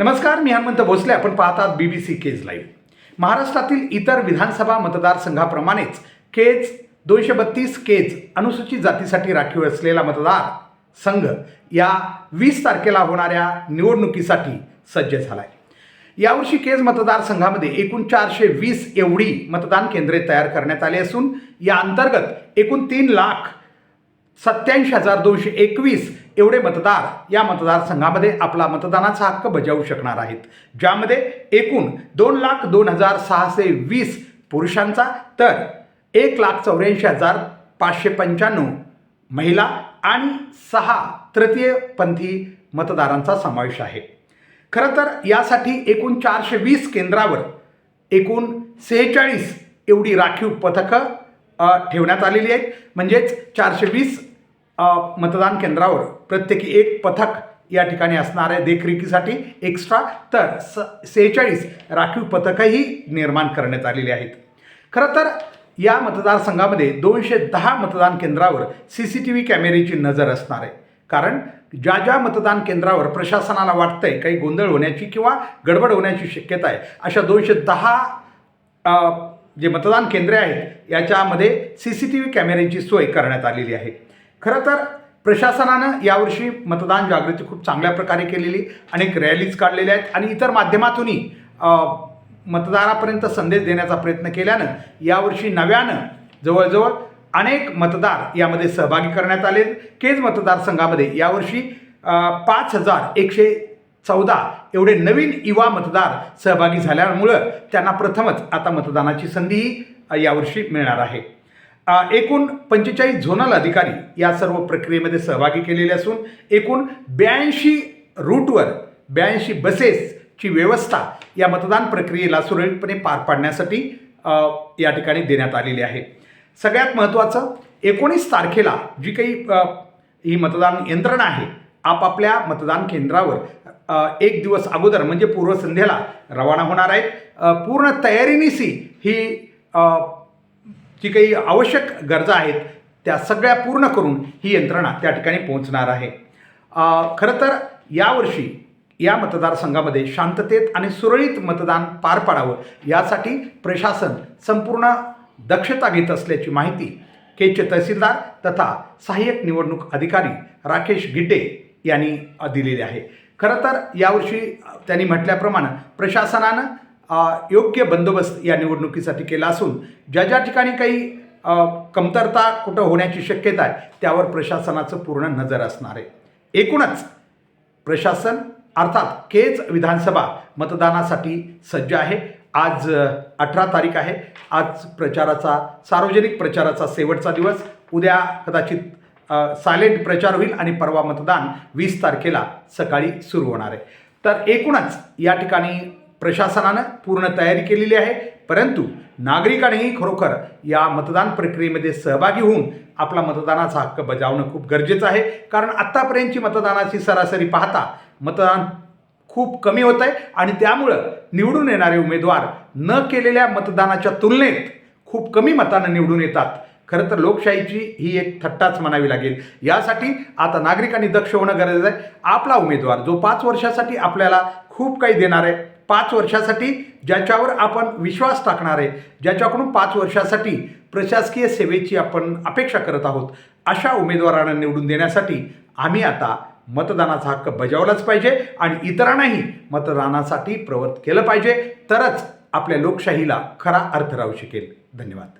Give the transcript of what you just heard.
नमस्कार मी हनुमंत भोसले. आपण पाहतात B B C Kej live महाराष्ट्रातील इतर विधानसभा मतदारसंघाप्रमाणेच केज दोनशे बत्तीस केज अनुसूचित जातीसाठी राखीव असलेला मतदार संघ या वीस तारखेला होणाऱ्या निवडणुकीसाठी सज्ज झाला आहे यावर्षी केज मतदारसंघामध्ये एकूण चारशे वीस एवढी मतदान केंद्रे तयार करण्यात आली असून या अंतर्गत एकूण तीन लाख सत्याऐंशी हजार दोनशे एकवीस एवढे मतदार या मतदारसंघामध्ये आपला मतदानाचा हक्क बजावू शकणार आहेत. ज्यामध्ये एकूण दोन लाख दोन हजार सहाशे वीस पुरुषांचा तर एक लाख चौऱ्याऐंशी हजार पाचशे पंच्याण्णव महिला आणि सहा तृतीयपंथी मतदारांचा समावेश आहे. खरं तर यासाठी एकूण चारशे वीस केंद्रावर एकूण सेहेचाळीस एवढी राखीव पथकं ठेवण्यात आलेली आहेत. म्हणजेच चारशे वीस मतदान केंद्रावर प्रत्येकी एक पथक या ठिकाणी असणार आहे देखरेखीसाठी एक्स्ट्रा तर स सेहेचाळीस राखीव पथकंही निर्माण करण्यात आलेली आहेत. खरं तर या मतदारसंघामध्ये दोनशे दहा मतदान केंद्रावर सी सी टी व्ही कॅमेऱ्याची नजर असणार आहे. कारण ज्या ज्या मतदान केंद्रावर प्रशासनाला वाटतंय काही गोंधळ होण्याची किंवा गडबड होण्याची शक्यता आहे अशा दोनशे दहा जे मतदान केंद्रे आहेत याच्यामध्ये सी सी टी व्ही कॅमेऱ्यांची सोय करण्यात आलेली आहे. खरं तर प्रशासनानं यावर्षी मतदान जागृती खूप चांगल्या प्रकारे केलेली अनेक रॅलीज काढलेल्या आहेत आणि इतर माध्यमातूनही मतदारापर्यंत संदेश देण्याचा प्रयत्न केल्यानं यावर्षी नव्यानं जवळजवळ अनेक मतदार यामध्ये सहभागी करण्यात आले. केज मतदारसंघामध्ये यावर्षी पाच हजार एकशे चौदा एवढे नवीन युवा मतदार सहभागी झाल्यामुळं त्यांना प्रथमच आता मतदानाची संधीही यावर्षी मिळणार आहे. एकूण पंचेचाळीस झोनल अधिकारी या सर्व प्रक्रियेमध्ये सहभागी केलेले असून एकूण ब्याऐंशी रूटवर ब्याऐंशी बसेसची व्यवस्था या मतदान प्रक्रियेला सुरळीतपणे पार पाडण्यासाठी या ठिकाणी देण्यात आलेली आहे. सगळ्यात महत्त्वाचं एकोणीस तारखेला जी काही ही मतदान यंत्रणा आहे आपापल्या मतदान केंद्रावर एक दिवस अगोदर म्हणजे पूर्वसंध्येला रवाना होणार आहेत. पूर्ण तयारीनिशी ही जी काही आवश्यक गरजा आहेत त्या सगळ्या पूर्ण करून ही यंत्रणा त्या ठिकाणी पोहोचणार आहे. खरं तर यावर्षी या मतदारसंघामध्ये शांततेत आणि सुरळीत मतदान पार पाडावं यासाठी प्रशासन संपूर्ण दक्षता घेत असल्याची माहिती केचे तहसीलदार तथा सहाय्यक निवडणूक अधिकारी राकेश गिड्डे यांनी दिलेली आहे. खरं तर यावर्षी त्यांनी म्हटल्याप्रमाणे प्रशासनानं योग्य बंदोबस्त या निवडणुकीसाठी केला असून ज्या ज्या ठिकाणी काही कमतरता कुठं होण्याची शक्यता आहे त्यावर प्रशासनाचं पूर्ण नजर असणार आहे. एकूणच प्रशासन अर्थात केज विधानसभा मतदानासाठी सज्ज आहे. आज अठरा तारीख आहे. आज प्रचाराचा सार्वजनिक प्रचाराचा शेवटचा दिवस. उद्या कदाचित सायलेंट प्रचार होईल आणि परवा मतदान वीस तारखेला सकाळी सुरू होणार आहे. तर एकूणच या ठिकाणी प्रशासनानं पूर्ण तयारी केलेली आहे. परंतु नागरिकांनीही खरोखर या मतदान प्रक्रियेमध्ये सहभागी होऊन आपला मतदानाचा हक्क बजावणं खूप गरजेचं आहे. कारण आत्तापर्यंतची मतदानाची सरासरी पाहता मतदान खूप कमी होत आहे आणि त्यामुळं निवडून येणारे उमेदवार न केलेल्या मतदानाच्या तुलनेत खूप कमी मतानं निवडून येतात. खरं तर लोकशाहीची ही एक थट्टाच म्हणावी लागेल. यासाठी आता नागरिकांनी दक्ष होणं गरजेचं आहे. आपला उमेदवार जो पाच वर्षासाठी आपल्याला खूप काही देणार आहे पाच वर्षासाठी ज्याच्यावर आपण विश्वास टाकणार आहे ज्याच्याकडून पाच वर्षासाठी प्रशासकीय सेवेची आपण अपेक्षा करत आहोत अशा उमेदवारांना निवडून देण्यासाठी आम्ही आता मतदानाचा हक्क बजावलाच पाहिजे आणि इतरांनाही मतदानासाठी प्रवृत्त केलं पाहिजे. तरच आपल्या लोकशाहीला खरा अर्थ राहू शकेल. धन्यवाद.